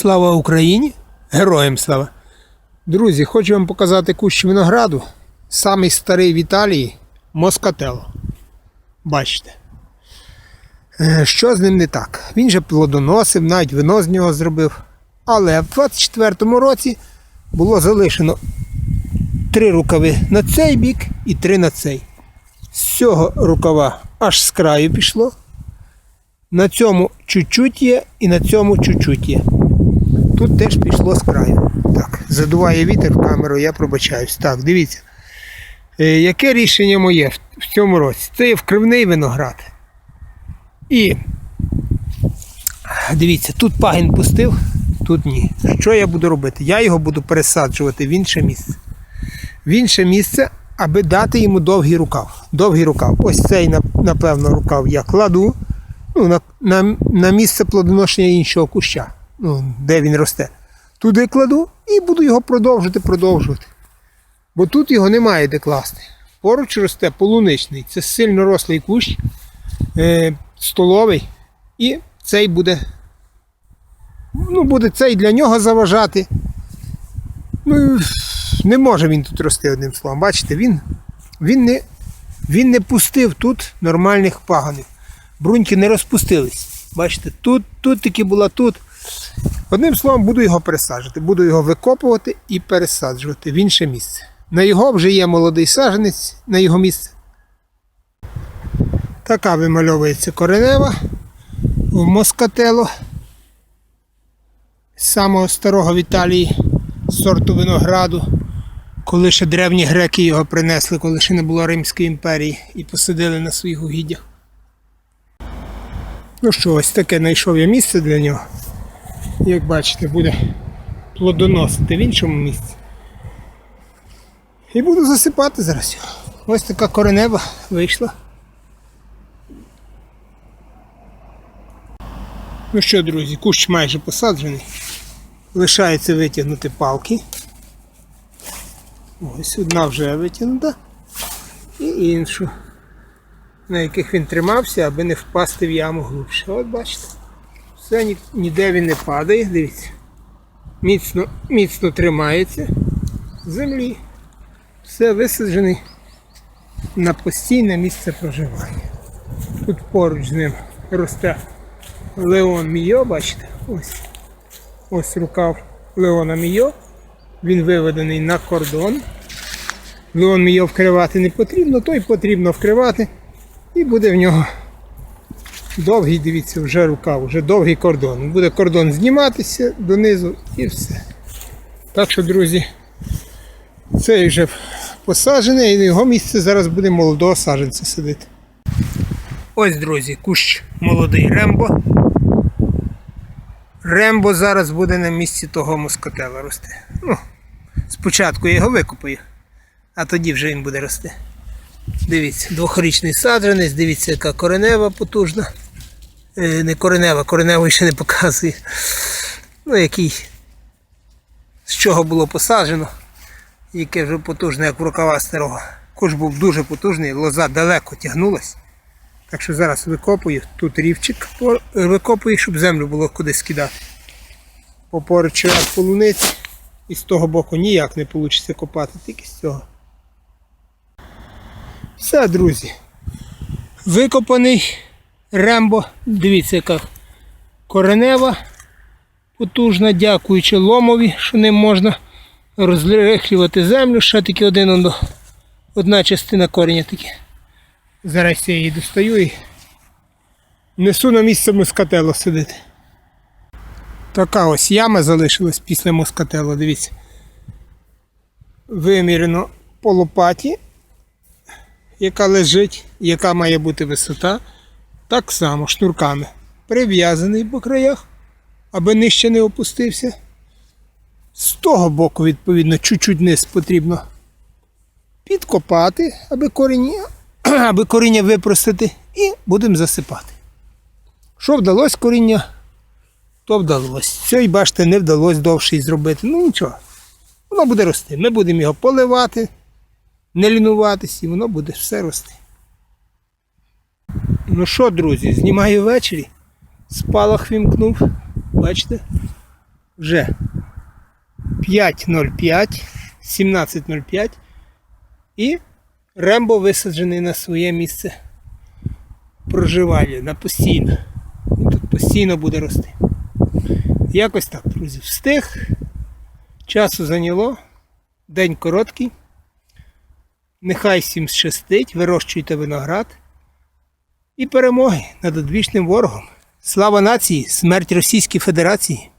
Слава Україні! Героям слава! Друзі, хочу вам показати кущ винограду. Самий старий в Італії Москатело. Бачите. Е, Що з ним не так? Він же плодоносив, навіть вино з нього зробив. Але в 24-му році було залишено три рукави на цей бік і три на цей. З цього рукава аж з краю пішло. На цьому чуть-чуть є і на цьому чуть-чуть є. Тут теж пішло з краю. Так, задуває вітер в камеру, я пробачаюсь. Так, дивіться. Е, яке рішення моє в, цьому році? Це вкривний виноград. І дивіться, тут пагін пустив, тут ні. Що я буду робити? Я його буду пересаджувати в інше місце. В інше місце, аби дати йому довгий рукав. Довгий рукав. Ось цей, напевно, рукав я кладу ну, на, на, на місце плодоношення іншого куща, ну, де він росте. Туди кладу і буду його продовжувати, продовжувати. Бо тут його немає де класти. Поруч росте полуничний. Це сильно рослий кущ, е, столовий. І цей буде. Ну, буде цей для нього заважати. Ну, не може він тут рости одним словом. Бачите, він, він, не, він не пустив тут нормальних паганів. Бруньки не розпустились. Бачите, тут, тут таки була тут. Одним словом, буду його пересаджувати. Буду його викопувати і пересаджувати в інше місце. На його вже є молодий саджанець на його місце. Така вимальовується коренева в Москатело. З самого старого в Італії сорту винограду. Коли ще древні греки його принесли, коли ще не було Римської імперії і посадили на своїх угіддях. Ну що, ось таке знайшов я місце для нього. Як бачите, буде плодоносити в іншому місці. І буду засипати зараз. Ось така коренева вийшла. Ну що, друзі, кущ майже посаджений. Лишається витягнути палки. Ось одна вже витягнута. І іншу на яких він тримався, аби не впасти в яму глибше. От бачите. Все ні- ніде він не падає, дивіться. Міцно, міцно тримається землі. Все висаджений на постійне місце проживання. Тут поруч з ним росте Леон Мійо, бачите? Ось. Ось рукав Леона Мійо. Він виведений на кордон. Леон Мійо вкривати не потрібно, той потрібно вкривати. І буде в нього довгий, дивіться, вже рукав, вже довгий кордон. Буде кордон зніматися донизу і все. Так що, друзі, цей вже посаджений, і на його місце зараз буде молодого саджанця сидити. Ось, друзі, кущ молодий Рембо. Рембо зараз буде на місці того москотела рости. Ну, спочатку я його викопаю, а тоді вже він буде рости. Дивіться, двохрічний саджанець, дивіться, яка коренева потужна. Е, не коренева, кореневу ще не показує. Ну, який з чого було посаджено, яке вже потужне, як в рукава старого. Куш був дуже потужний, лоза далеко тягнулась. Так що зараз викопую, тут рівчик викопую, щоб землю було куди скидати. Поpoруч ряд полуниць. І з того боку ніяк не вийде копати, тільки з цього. Все, друзі. Викопаний Рембо. Дивіться, яка коренева потужна, дякуючи ломові, що ним можна розрихлювати землю. Ще тільки один одна частина кореня таки. Зараз я її достаю і несу на місце москатело сидити. Така ось яма залишилась після москатело, дивіться. Вимірено по лопаті яка лежить, яка має бути висота, так само шнурками прив'язаний по краях, аби нижче не опустився. З того боку, відповідно, чуть-чуть низ потрібно підкопати, аби коріння, аби коріння випростити, і будемо засипати. Що вдалося коріння, то вдалося. Це, бачите, не вдалося довший зробити. Ну нічого, воно буде рости. Ми будемо його поливати не лінуватись і воно буде все рости. Ну що, друзі, знімаю ввечері. Спалах вімкнув. Бачите? вже 5.05, 17.05 і Рембо висаджений на своє місце проживання на постійно. Він Тут постійно буде рости. Якось так, друзі. Встиг. Часу зайняло. День короткий. Нехай всім щастить, вирощуйте виноград. І перемоги над одвічним ворогом. Слава нації, смерть Російській Федерації.